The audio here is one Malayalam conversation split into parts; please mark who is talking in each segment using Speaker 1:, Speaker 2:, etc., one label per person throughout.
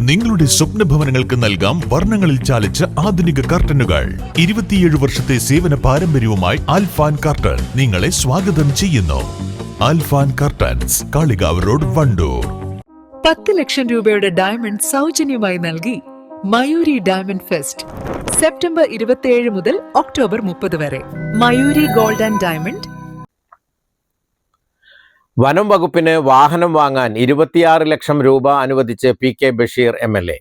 Speaker 1: നിങ്ങളുടെ സ്വപ്ന ഭവനങ്ങൾക്ക് നൽകാം വർണങ്ങളിൽ ചാലിച്ച ആധുനിക കർട്ടനുകൾ. ഇരുപത്തിയേഴ് വർഷത്തെ സേവന പാരമ്പര്യവുമായി ആൽഫാൻ കർട്ടൻ നിങ്ങളെ സ്വാഗതം ചെയ്യുന്നു. Alfan curtains Kalikavu road Wandoor.
Speaker 2: പത്ത് ലക്ഷം രൂപയുടെ ഡയമണ്ട് സൗജന്യമായി നൽകി മയൂരി ഡയമണ്ട് ഫെസ്റ്റ് സെപ്റ്റംബർ ഇരുപത്തിയേഴ് മുതൽ ഒക്ടോബർ മുപ്പത് വരെ. മയൂരി ഗോൾഡ് ആൻഡ് ഡയമണ്ട്
Speaker 3: വനം വകുപ്പിന് വാഹനം വാങ്ങാൻ ഇരുപത്തിയാറ് ലക്ഷം രൂപ അനുവദിച്ച് P K Basheer M L A.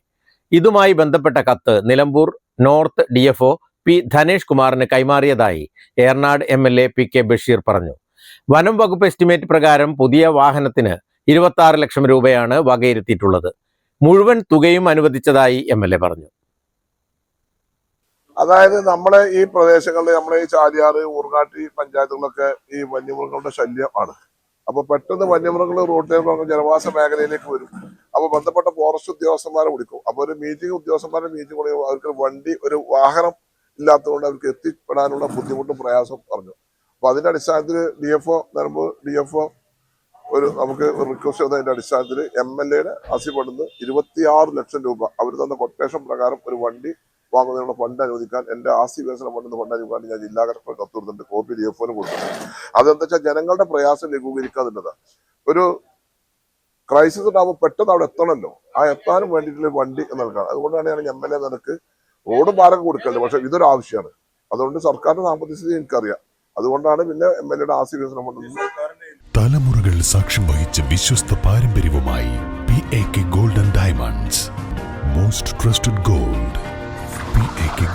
Speaker 3: ഇതുമായി ബന്ധപ്പെട്ട കത്ത് Nilambur north D F O P Dhanesh കുമാറിന് കൈമാറിയതായി Eranad M L A P K Basheer പറഞ്ഞു. വനം വകുപ്പ് എസ്റ്റിമേറ്റ് പ്രകാരം പുതിയ വാഹനത്തിന് ഇരുപത്തി ലക്ഷം രൂപയാണ് വകയിരുത്തിയിട്ടുള്ളത്. മുഴുവൻ തുകയും അനുവദിച്ചതായി എം എൽ എ പറഞ്ഞു.
Speaker 4: അതായത് നമ്മളെ ഈ പ്രദേശങ്ങളിൽ നമ്മളെ ഈ ചാലിയാറ് ഊർങ്ങാട്ടി പഞ്ചായത്തുകളിലൊക്കെ ഈ വന്യമൃഗങ്ങളുടെ ശല്യമാണ് അപ്പൊ പെട്ടെന്ന് വന്യമൃഗങ്ങൾ റോഡിലേക്ക് ജനവാസ മേഖലയിലേക്ക് വരും. അപ്പൊ ബന്ധപ്പെട്ട ഫോറസ്റ്റ് ഉദ്യോഗസ്ഥന്മാരെ വിളിക്കും. അപ്പൊ ഒരു മീറ്റിംഗ് ഉദ്യോഗസ്ഥന്മാരെ മീറ്റിംഗ് കൂടി അവർക്ക് വണ്ടി ഒരു വാഹനം ഇല്ലാത്തതുകൊണ്ട് അവർക്ക് എത്തിപ്പെടാനുള്ള ബുദ്ധിമുട്ടും പ്രയാസം പറഞ്ഞു. അപ്പൊ അതിന്റെ അടിസ്ഥാനത്തിൽ D F O Nilambur D F O ഒരു നമുക്ക് റിക്വസ്റ്റ് ചെയ്തതിന്റെ അടിസ്ഥാനത്തിൽ എം എൽ എയുടെ ആസിപ്പെടുന്ന് ഇരുപത്തിയാറ് ലക്ഷം രൂപ. അവർ തന്ന കൊട്ടേഷൻ പ്രകാരം ഒരു വണ്ടി വാങ്ങുന്നതിനുള്ള ഫണ്ട് അനുവദിക്കാൻ എന്റെ ആസ്തി വികസന ഫണ്ടിന് ഫണ്ട് അനുവദിക്കാൻ ഞാൻ ജില്ലാ കലക്ടർ കത്ത് കൊടുത്തിട്ടുണ്ട് കോപ്പി ഡി എഫ് ഒന് കൊടുത്തിട്ടുണ്ട്. അതെന്താ വെച്ചാൽ ജനങ്ങളുടെ പ്രയാസം ലഘൂകരിക്കാതിന്റെതാ ഒരു ക്രൈസിസ് ഉണ്ടാകുമ്പോൾ പെട്ടെന്ന് അവിടെ എത്തണമല്ലോ ആ എത്താനും വേണ്ടിയിട്ടുള്ള വണ്ടി നൽകാം അതുകൊണ്ടാണ് ഞാൻ എം എൽ എ നിനക്ക് റോഡ് ഭാരം കൊടുക്കരുത്. പക്ഷെ ഇതൊരു ആവശ്യമാണ് അതുകൊണ്ട് സർക്കാരിന്റെ സാമ്പത്തിക സ്ഥിതി എനിക്കറിയാം. അതുകൊണ്ടാണ് പിന്നെ എം എൽ എയുടെ ഫണ്ട്
Speaker 1: തലമുറകൾ സാക്ഷ്യം വഹിച്ച വിശ്വസ്ത പാരമ്പര്യവുമായി P A K golden diamonds most trusted gold